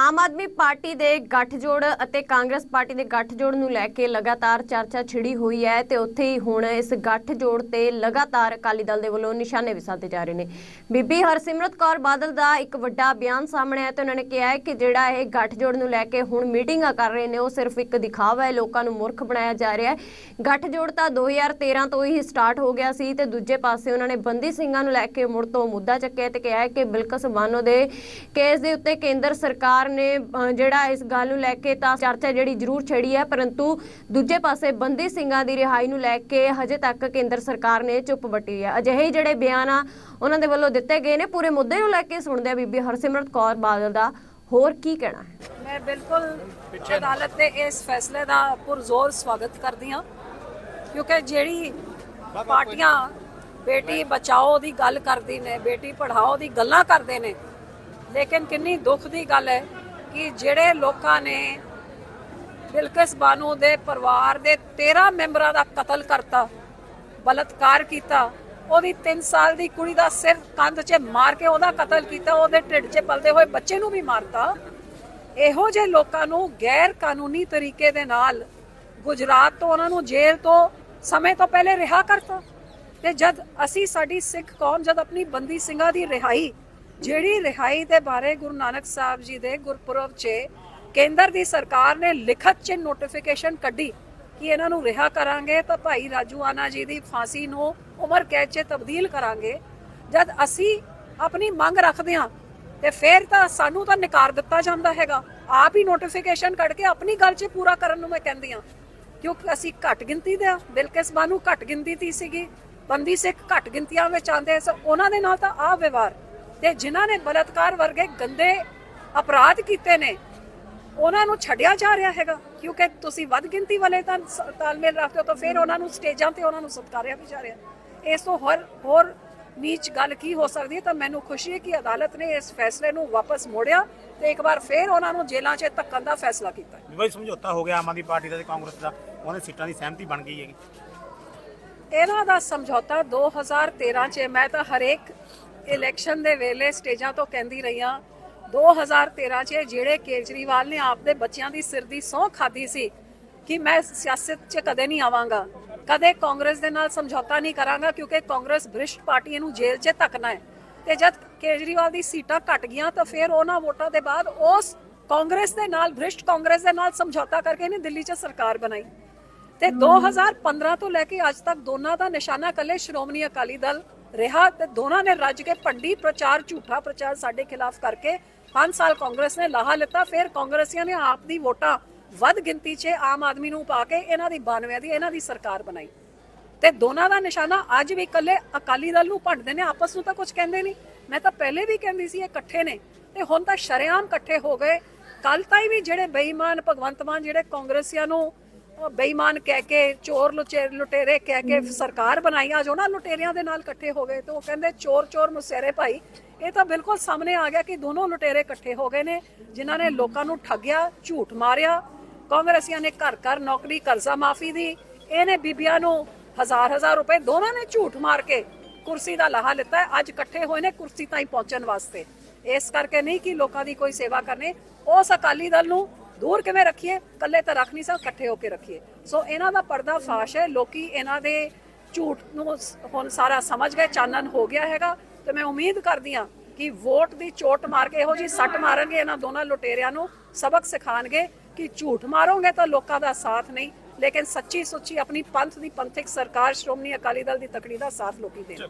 Aam Aadmi party ਦੇ ਗੱਠਜੋੜ ਅਤੇ ਕਾਂਗਰਸ ਪਾਰਟੀ ਦੇ ਗੱਠਜੋੜ ਨੂੰ ਲੈ ਕੇ ਲਗਾਤਾਰ ਚਰਚਾ ਛਿੜੀ ਹੋਈ ਹੈ ਤੇ ਉੱਥੇ ਹੀ ਹੁਣ ਇਸ ਗੱਠਜੋੜ ਤੇ ਲਗਾਤਾਰ ਅਕਾਲੀ ਦਲ ਦੇ ਵੱਲੋਂ ਨਿਸ਼ਾਨੇ ਵੀ ਸਾਧੇ ਜਾ ਰਹੇ ਨੇ। ਬੀਬੀ ਹਰਸਿਮਰਤ ਕੌਰ ਬਾਦਲ ਦਾ ਇੱਕ ਵੱਡਾ ਬਿਆਨ ਸਾਹਮਣੇ ਆਇਆ ਤੇ ਉਹਨਾਂ ਨੇ ਕਿਹਾ ਹੈ ਕਿ ਜਿਹੜਾ ਇਹ ਗੱਠਜੋੜ ਨੂੰ ਲੈ ਕੇ ਹੁਣ ਮੀਟਿੰਗਾਂ ਕਰ ਰਹੇ ਨੇ, ਉਹ ਸਿਰਫ ਇੱਕ ਦਿਖਾਵਾ ਹੈ, ਲੋਕਾਂ ਨੂੰ ਮੂਰਖ ਬਣਾਇਆ ਜਾ ਰਿਹਾ ਹੈ। ਗੱਠਜੋੜ ਤਾਂ 2013 ਤੋਂ ਹੀ ਸਟਾਰਟ ਹੋ ਗਿਆ ਸੀ ਤੇ ਦੂਜੇ ਪਾਸੇ ਉਹਨਾਂ ਨੇ ਬੰਦੀ ਸਿੰਘਾਂ ਨੂੰ ਲੈ ਕੇ ਮੁੜ ਤੋਂ ਮੁੱਦਾ ਚੱਕਿਆ ਤੇ ਕਿਹਾ ਹੈ ਕਿ ਬਿਲਕਸ ਬਾਨੋ ਦੇ ਕੇਸ ਦੇ ਉੱਤੇ ਕੇਂਦਰ ਸਰਕਾਰ ਨੇ ਜਿਹੜਾ ਇਸ ਗੱਲ ਨੂੰ ਲੈ ਕੇ ਤਾਂ ਚਰਚਾ ਜਿਹੜੀ ਜ਼ਰੂਰ ਛੇੜੀ ਹੈ ਪਰੰਤੂ ਦੂਜੇ ਪਾਸੇ ਬੰਦੀ ਸਿੰਘਾਂ ਦੀ ਰਿਹਾਈ ਨੂੰ ਲੈ ਕੇ ਹਜੇ ਤੱਕ ਕੇਂਦਰ ਸਰਕਾਰ ਨੇ ਚੁੱਪ ਵੱਟੀ ਹੈ। ਅਜਿਹੇ ਹੀ ਜਿਹੜੇ ਬਿਆਨ ਆ ਉਹਨਾਂ ਦੇ ਵੱਲੋਂ ਦਿੱਤੇ ਗਏ ਨੇ। ਪੂਰੇ ਮੁੱਦੇ ਨੂੰ ਲੈ ਕੇ ਸੁਣਦੇ ਆ ਬੀਬੀ ਹਰਸਿਮਰਤ ਕੌਰ ਬਾਦਲ ਦਾ ਹੋਰ ਕੀ ਕਹਿਣਾ ਹੈ? ਮੈਂ ਬਿਲਕੁਲ ਅਦਾਲਤ ਦੇ ਇਸ ਫੈਸਲੇ ਦਾ ਪੁਰਜ਼ੋਰ ਸਵਾਗਤ ਕਰਦੀ ਹਾਂ ਕਿਉਂਕਿ ਜਿਹੜੀ ਪਾਰਟੀਆਂ ਬੇਟੀ ਬਚਾਓ ਦੀ ਗੱਲ ਕਰਦੀ ਨੇ ਬੇਟੀ ਪੜ੍ਹਾਓ ਦੀ ਗੱਲਾਂ ਕਰਦੇ ਨੇ ਲੇਕਿਨ ਕਿੰਨੀ ਦੁੱਖ ਦੀ ਗੱਲ ਹੈ ਕਿ ਜਿਹੜੇ ਲੋਕਾਂ ਨੇ ਬਿਲਕਿਸ ਬਾਨੂ ਦੇ ਪਰਿਵਾਰ ਦੇ 13 ਮੈਂਬਰਾਂ ਦਾ ਕਤਲ ਕਰਤਾ, ਬਲਤਕਾਰ ਕੀਤਾ, ਉਹਦੀ 3 ਸਾਲ ਦੀ ਕੁੜੀ ਦਾ ਸਿਰ ਕੰਧ 'ਚ ਮਾਰ ਕੇ ਉਹਦਾ ਕਤਲ ਕੀਤਾ, ਉਹਦੇ ਢਿੱਡ 'ਚ ਪਲਦੇ ਹੋਏ ਬੱਚੇ ਨੂੰ ਵੀ ਮਾਰਤਾ। ਇਹੋ ਜਿਹੇ ਲੋਕਾਂ ਨੂੰ ਗੈਰ ਕਾਨੂੰਨੀ ਤਰੀਕੇ ਦੇ ਨਾਲ ਗੁਜਰਾਤ ਤੋਂ ਉਹਨਾਂ ਨੂੰ ਜੇਲ੍ਹ ਤੋਂ ਸਮੇਂ ਤੋਂ ਪਹਿਲੇ ਰਿਹਾ ਕਰਤਾ। ਤੇ ਜਦ ਅਸੀਂ ਸਾਡੀ ਸਿੱਖ ਕੌਮ, ਜਦ ਆਪਣੀ ਬੰਦੀ ਸਿੰਘਾਂ ਦੀ ਰਿਹਾਈ ਜਿਹੜੀ ਰਿਹਾਈ ਦੇ ਬਾਰੇ ਗੁਰੂ ਨਾਨਕ ਸਾਹਿਬ ਜੀ ਦੇ ਗੁਰਪੁਰਬ 'ਚ ਕੇਂਦਰ ਦੀ ਸਰਕਾਰ ਨੇ ਲਿਖਤ 'ਚ ਨੋਟੀਫਿਕੇਸ਼ਨ ਕੱਢੀ ਕਿ ਇਹਨਾਂ ਨੂੰ ਰਿਹਾ ਕਰਾਂਗੇ ਤਾਂ ਭਾਈ ਰਾਜੂ ਆਨਾ ਜੀ ਦੀ ਫਾਂਸੀ ਨੂੰ ਉਮਰ ਕੈਦ 'ਚ ਤਬਦੀਲ ਕਰਾਂਗੇ। ਜਦ ਅਸੀਂ ਆਪਣੀ ਮੰਗ ਰੱਖਦੇ ਹਾਂ ਤੇ ਫਿਰ ਤਾਂ ਸਾਨੂੰ ਤਾਂ ਨਕਾਰ ਦਿੱਤਾ ਜਾਂਦਾ ਹੈਗਾ। ਆਪ ਹੀ ਨੋਟੀਫਿਕੇਸ਼ਨ ਕੱਢ ਕੇ ਆਪਣੀ ਗੱਲ 'ਚ ਪੂਰਾ ਕਰਨ ਨੂੰ ਮੈਂ ਕਹਿੰਦੀ ਹਾਂ। ਕਿਉਂਕਿ ਅਸੀਂ ਘੱਟ ਗਿਣਤੀ ਦੇ ਆ ਬਿਲਕਿਸ ਬਾਨੂ ਘੱਟ ਗਿਣਤੀ ਦੀ ਸੀਗੀ, ਬੰਦੀ ਸਿੱਖ ਘੱਟ ਗਿਣਤੀਆਂ ਵਿੱਚ ਆਉਂਦੇ ਸੋ ਉਹਨਾਂ ਦੇ ਨਾਲ ਤਾਂ ਆ ਵਿਵਹਾਰ ਤੇ ਜਿਨ੍ਹਾਂ ਨੇ ਬਲਤਕਾਰ ਵਰਗੇ ਗੰਦੇ ਅਪਰਾਧ ਕੀਤੇ ਨੇ ਉਹਨਾਂ ਨੂੰ ਛੱਡਿਆ ਜਾ ਰਿਹਾ ਹੈਗਾ। ਕਿਉਂਕਿ ਤੁਸੀਂ ਵੱਧ ਗਿਣਤੀ ਵਾਲੇ ਤਾਂ ਤਾਲਮੇਲ ਰੱਖਦੇ ਹੋ ਤਾਂ ਫਿਰ ਉਹਨਾਂ ਨੂੰ ਸਟੇਜਾਂ ਤੇ ਉਹਨਾਂ ਨੂੰ ਸਤਕਾਰਿਆ ਵੀ ਜਾ ਰਿਹਾ। ਇਸ ਤੋਂ ਹੋਰ ਹੋਰ ਨੀਚ ਗੱਲ ਕੀ ਹੋ ਸਕਦੀ ਹੈ? ਤਾਂ ਮੈਨੂੰ ਖੁਸ਼ੀ ਹੈ ਕਿ ਅਦਾਲਤ ਨੇ ਇਸ ਫੈਸਲੇ ਨੂੰ ਵਾਪਸ ਮੋੜਿਆ ਤੇ ਇੱਕ ਵਾਰ ਫਿਰ ਉਹਨਾਂ ਨੂੰ ਜੇਲ੍ਹਾਂ 'ਚ ਧੱਕਣ ਦਾ ਫੈਸਲਾ ਕੀਤਾ। ਵੀ ਬਈ ਸਮਝੌਤਾ ਹੋ ਗਿਆ ਆਮ ਆਦਮੀ ਪਾਰਟੀ ਦਾ ਤੇ ਕਾਂਗਰਸ ਦਾ ਉਹਨਾਂ ਸੀਟਾਂ ਦੀ ਸਹਿਮਤੀ ਬਣ ਗਈ ਹੈਗੀ। ਇਹਨਾਂ ਦਾ ਸਮਝੌਤਾ 2013 ਚ ਮੈਂ ਤਾਂ ਹਰੇਕ ਇਲੈਕਸ਼ਨ ਦੇ ਵੇਲੇ ਸਟੇਜਾਂ ਤੋਂ ਕਹਿੰਦੀ ਰਹੀ 2013 ਚ ਜਿਹੜੇ ਕੇਜਰੀਵਾਲ ਨੇ ਆਪਦੇ ਬੱਚਿਆਂ ਦੀ ਸਿਰ ਦੀ ਸਹੁੰ ਖਾਦੀ ਸੀ ਕਿ ਮੈਂ ਸਿਆਸਤ 'ਚ ਕਦੇ ਨਹੀਂ ਆਵਾਂਗਾ। ਕਦੇ ਕਾਂਗਰਸ ਦੇ ਨਾਲ ਸਮਝੌਤਾ ਨਹੀਂ ਕਰਾਂਗਾ ਕਿਉਂਕਿ ਕਾਂਗਰਸ ਭ੍ਰਿਸ਼ਟ ਪਾਰਟੀ ਨੂੰ ਜੇਲ੍ਹ 'ਚ ਧੱਕਣਾ ਹੈ। ਤੇ ਜਦ ਕੇਜਰੀਵਾਲ ਦੀ ਸੀਟਾਂ ਘਟ ਗਈਆਂ ਤਾਂ ਫਿਰ ਉਹਨਾਂ ਵੋਟਾਂ ਦੇ ਬਾਅਦ ਉਸ ਕਾਂਗਰਸ ਦੇ ਨਾਲ ਭ੍ਰਿਸ਼ਟ ਕਾਂਗਰਸ ਦੇ ਨਾਲ ਸਮਝੌਤਾ ਕਰਕੇ ਇਹਨੇ ਦਿੱਲੀ 'ਚ ਸਰਕਾਰ ਬਣਾਈ। ਤੇ 2015 ਤੋਂ ਲੈ ਕੇ ਅੱਜ ਤੱਕ ਦੋਨਾਂ ਦਾ ਨਿਸ਼ਾਨਾ ਕੱਲੇ ਸ਼੍ਰੋਮਣੀ ਅਕਾਲੀ ਦਲ ਰਿਹਾ ਤੇ ਦੋਨਾਂ ਨੇ ਰੱਜ ਕੇ ਭੰਡੀ ਪ੍ਰਚਾਰ, ਝੂਠਾ ਪ੍ਰਚਾਰ ਸਾਡੇ ਖਿਲਾਫ ਕਰਕੇ 5 ਸਾਲ ਕਾਂਗਰਸ ਨੇ ਲਾਹਾ ਲਿੱਤਾ। ਫਿਰ ਕਾਂਗਰਸੀਆਂ ਨੇ ਆਪ ਦੀ ਵੋਟਾਂ ਵੱਧ ਗਿਣਤੀ 'ਚ ਆਮ ਆਦਮੀ ਨੂੰ ਪਾ ਕੇ ਇਹਨਾਂ ਦੀ 92 ਦੀ, ਇਹਨਾਂ ਦੀ ਸਰਕਾਰ ਬਣਾਈ। ਤੇ ਦੋਨਾਂ ਦਾ ਨਿਸ਼ਾਨਾ ਅੱਜ ਵੀ ਇਕੱਲੇ ਅਕਾਲੀ ਦਲ ਨੂੰ ਭੰਡਦੇ ਨੇ, ਆਪਸ ਨੂੰ ਤਾਂ ਕੁਝ ਕਹਿੰਦੇ ਨਹੀਂ। ਮੈਂ ਤਾਂ ਪਹਿਲੇ ਵੀ ਕਹਿੰਦੀ ਸੀ ਇਹ ਇਕੱਠੇ ਨੇ ਤੇ ਹੁਣ ਤਾਂ ਸ਼ਰੇਆਮ ਇਕੱਠੇ ਹੋ ਗਏ। ਕੱਲ ਤਾਈ ਵੀ ਜਿਹੜੇ ਬੇਈਮਾਨ ਭਗਵੰਤ ਮਾਨ, ਜਿਹੜੇ ਕਾਂਗਰਸੀਆਂ ਨੂੰ ਅਹ, ਬੇਈਮਾਨ ਕਹਿ ਕੇ ਚੋਰ ਲੁਚੇ ਲੁਟੇਰੇ ਕਹਿ ਕੇ ਸਰਕਾਰ ਬਣਾਈ ਅੱਜ ਉਹਨਾਂ ਲੁਟੇਰਿਆਂ ਦੇ ਨਾਲ ਇਕੱਠੇ ਹੋ ਗਏ ਤੇ ਉਹ ਕਹਿੰਦੇ ਚੋਰ ਚੋਰ ਮੁਸੇਰੇ ਭਾਈ। ਇਹ ਤਾਂ ਬਿਲਕੁਲ ਸਾਹਮਣੇ ਆ ਗਿਆ ਕਿ ਦੋਨੋਂ ਲੁਟੇਰੇ ਇਕੱਠੇ ਹੋ ਗਏ ਨੇ ਜਿਨ੍ਹਾਂ ਨੇ ਲੋਕਾਂ ਨੂੰ ਠੱਗਿਆ ਝੂਠ ਮਾਰਿਆ। ਕਾਂਗਰਸੀਆਂ ਨੇ ਘਰ ਘਰ ਨੌਕਰੀ ਕਰਜ਼ਾ ਮਾਫੀ ਦੀ। ਇਹਨੇ ਬੀਬੀਆਂ ਨੂੰ ਹਜ਼ਾਰ ਹਜ਼ਾਰ ਰੁਪਏ ਦੋਨਾਂ ਨੇ ਝੂਠ ਮਾਰ ਕੇ ਕੁਰਸੀ ਦਾ ਲਾਹਾ ਲਿੱਤਾ ਅੱਜ ਇਕੱਠੇ ਹੋਏ ਨੇ ਕੁਰਸੀ ਤਾਈਂ ਪਹੁੰਚਣ ਵਾਸਤੇ। ਇਸ ਕਰਕੇ ਨਹੀਂ ਕਿ ਲੋਕਾਂ ਦੀ ਕੋਈ ਸੇਵਾ ਕਰਨੇ। ਉਸ ਅਕਾਲੀ ਦਲ ਨੂੰ ਦੂਰ ਕਿਵੇਂ ਰੱਖੀਏ? ਇਕੱਲੇ ਤਾਂ ਰੱਖ ਨਹੀਂ ਸਕ ਇਕੱਠੇ ਹੋ ਕੇ ਰੱਖੀਏ। ਸੋ ਇਹਨਾਂ ਦਾ ਪਰਦਾ ਫਾਸ਼ ਹੈ। ਲੋਕੀ ਇਹਨਾਂ ਦੇ ਝੂਠ ਨੂੰ ਹੁਣ ਸਾਰਾ ਸਮਝ ਗਏ, ਚਾਨਣ ਹੋ ਗਿਆ ਹੈਗਾ। ਤੇ ਮੈਂ ਉਮੀਦ ਕਰਦੀ ਹਾਂ ਕਿ ਵੋਟ ਦੀ ਚੋਟ ਮਾਰ ਕੇ ਇਹੋ ਜੀ ਸੱਟ ਮਾਰਨਗੇ, ਇਹਨਾਂ ਦੋਨਾਂ ਲੁਟੇਰਿਆਂ ਨੂੰ ਸਬਕ ਸਿਖਾਣਗੇ ਕਿ ਝੂਠ ਮਾਰੋਗੇ ਤਾਂ ਲੋਕਾਂ ਦਾ ਸਾਥ ਨਹੀਂ। ਲੇਕਿਨ ਸੱਚੀ ਸੁੱਚੀ ਆਪਣੀ ਪੰਥ ਦੀ ਪੰਥਿਕ ਸਰਕਾਰ, ਸ਼੍ਰੋਮਣੀ ਅਕਾਲੀ ਦਲ ਦੀ ਤਕੜੀ ਦਾ ਸਾਥ ਲੋਕੀ ਦੇਣ